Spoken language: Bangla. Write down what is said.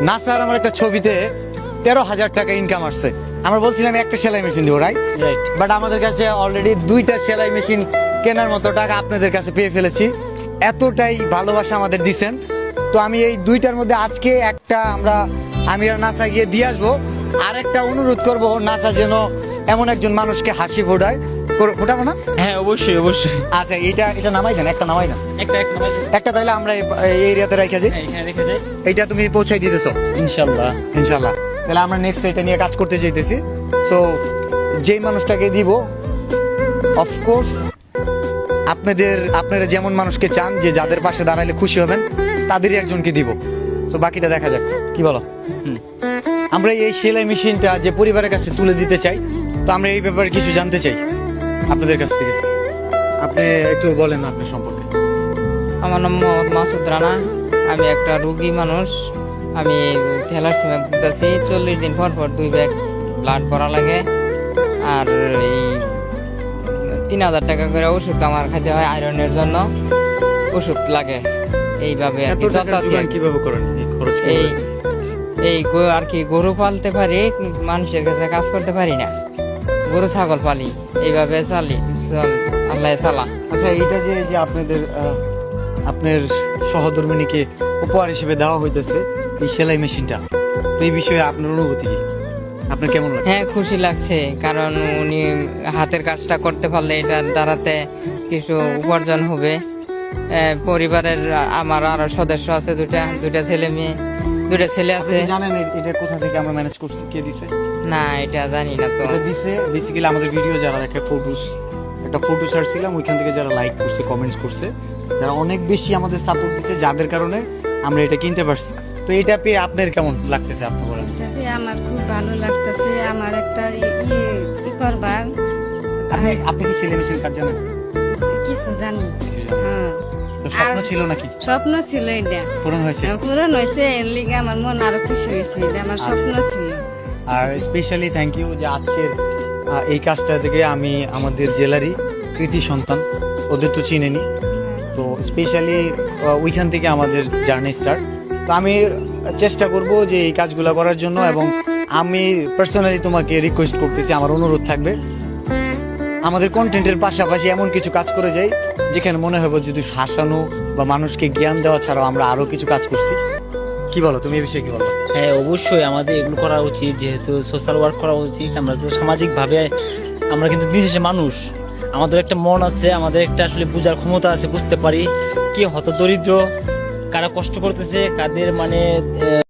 নাসার আমার একটা ছবিতে তেরো হাজার টাকা ইনকাম আসছে। আমরা বলছিলাম একটা সেলাই মেশিন দিব রাইট রাইট বাট আমাদের কাছে অলরেডি দুইটা সেলাই মেশিন কেনার মতো টাকা আপনাদের কাছে পেয়ে ফেলেছি। এতটাই ভালোবাসা আমাদের দিছেন। তো আমি এই দুইটার মধ্যে আজকে একটা আমরা আমি আর নাসা গিয়ে দিয়ে আসব। আর একটা অনুরোধ করব নাসা যেন এমন একজন মানুষকে হাসি ফোটায়। কর- না? হ্যাঁ অবশ্যই অবশ্যই। আচ্ছা এটা এটা নামাই দেন একটা নামাই দেন। একটা একটা একটা তাহলে আমরা এই- এরিয়াতে রেখে যাই। হ্যাঁ এখানে রেখে যাই। এইটা তুমি পৌঁছাই দিতেছো। ইনশাল্লাহ। ইনশাল্লাহ। তাহলে আমরা নেক্সট এটা নিয়ে কাজ করতে চাইতেছি সো যেই মানুষটাকে দিব অফকোর্স আপনাদের আপনারা যেমন মানুষকে চান যে যাদের পাশে দাঁড়াইলে খুশি হবেন তাদেরই একজনকে দিব। সো বাকিটা দেখা যাক। কি বলো? আমরা এই সেলাই মেশিনটা যে পরিবারের কাছে তুলে দিতে চাই তো আমরা এই ব্যাপারে কিছু জানতে চাই। আপনাদের কাছ থেকে। আপনি একটু বলেন না আপনার সম্পর্কে। আমার নাম মোহাম্মদ মাসুদ রানা। আমি একটা রুগী মানুষ। আমি থ্যালাসিমিয়া ভুগতেছি। চল্লিশ দিন পর পর দুই ব্যাগ ব্লাড করা লাগে। আর এই তিন হাজার টাকা করে ওষুধ আমার খাইতে হয় আয়রনের জন্য। ওষুধ লাগে। এইভাবে আর কি চলতেছি কীভাবে করেন? এই এই আর কি গরু পালতে পারি মানুষের কাছে কাজ করতে পারি না। গরু ছাগল পালি। এইভাবে চালি আল্লাহ চালা। আচ্ছা এইটা যে যে আপনাদের আপনার সহধর্মিনীকে উপহার হিসেবে দেওয়া হইতেছে এই সেলাই মেশিনটা তো এই বিষয়ে আপনার অনুভূতি কি? আপনার কেমন লাগে হ্যাঁ খুশি লাগছে কারণ উনি হাতের কাজটা করতে পারলে এটার দ্বারাতে কিছু উপার্জন হবে। পরিবারের আমার আরও সদস্য আছে দুটা দুটা ছেলে মেয়ে দুটা ছেলে আছে। জানেন এটা কোথা থেকে আমরা ম্যানেজ করছি কে দিছে? না এটা জানি না তো। এটা দিছে বেসিক্যালি আমাদের ভিডিও যারা দেখে ফটোস একটা ফটো ছিলাম ওইখান থেকে যারা লাইক করছে কমেন্টস করছে যারা অনেক বেশি আমাদের সাপোর্ট দিছে যাদের কারণে আমরা এটা কিনতে পারছি। তো এটা পেয়ে আপনার কেমন লাগতেছে আপনি বলেন? এটাকে আমার খুব ভালো লাগতেছে আমার একটা ই- ইয়ে করবার আপনি আপনি কি সেলাই মেশিন কাজ জানেন? কিছু জানি হ্যাঁ। স্বপ্ন ছিল নাকি? স্বপ্ন ছিল এটা। পূরণ হয়েছে? পূরণ হয়েছে এর লিগে আমার মন আরও খুশি হয়েছে এটা আমার স্বপ্ন ছিল। আর স্পেশালি থ্যাংক ইউ যে আজকের এই কাজটা থেকে আমি আমাদের জেলারই কৃতি সন্তান ওদের তো চিনে চিনেনি। তো স্পেশালি ওইখান থেকে আমাদের জার্নি স্টার্ট তো আমি চেষ্টা করব যে এই কাজগুলো করার জন্য এবং আমি পার্সোনালি তোমাকে রিকোয়েস্ট করতেছি, আমার অনুরোধ থাকবে। আমাদের কন্টেন্টের পাশাপাশি এমন কিছু কাজ করে যাই, যেখানে মনে হবে যদি হাসানো বা মানুষকে জ্ঞান দেওয়া ছাড়াও আমরা আরও কিছু কাজ করছি। কি বলো, তুমি এই বিষয়ে কি বলো? হ্যাঁ অবশ্যই আমাদের এগুলো করা উচিত, যেহেতু সোশ্যাল ওয়ার্ক করা উচিত, আমরা তো সামাজিকভাবে, আমরা কিন্তু বিশেষে মানুষ। আমাদের একটা মন আছে, আমাদের একটা আসলে বোঝার ক্ষমতা আছে, বুঝতে পারি। কে হত দরিদ্র কারা কষ্ট করতেছে, কাদের মানে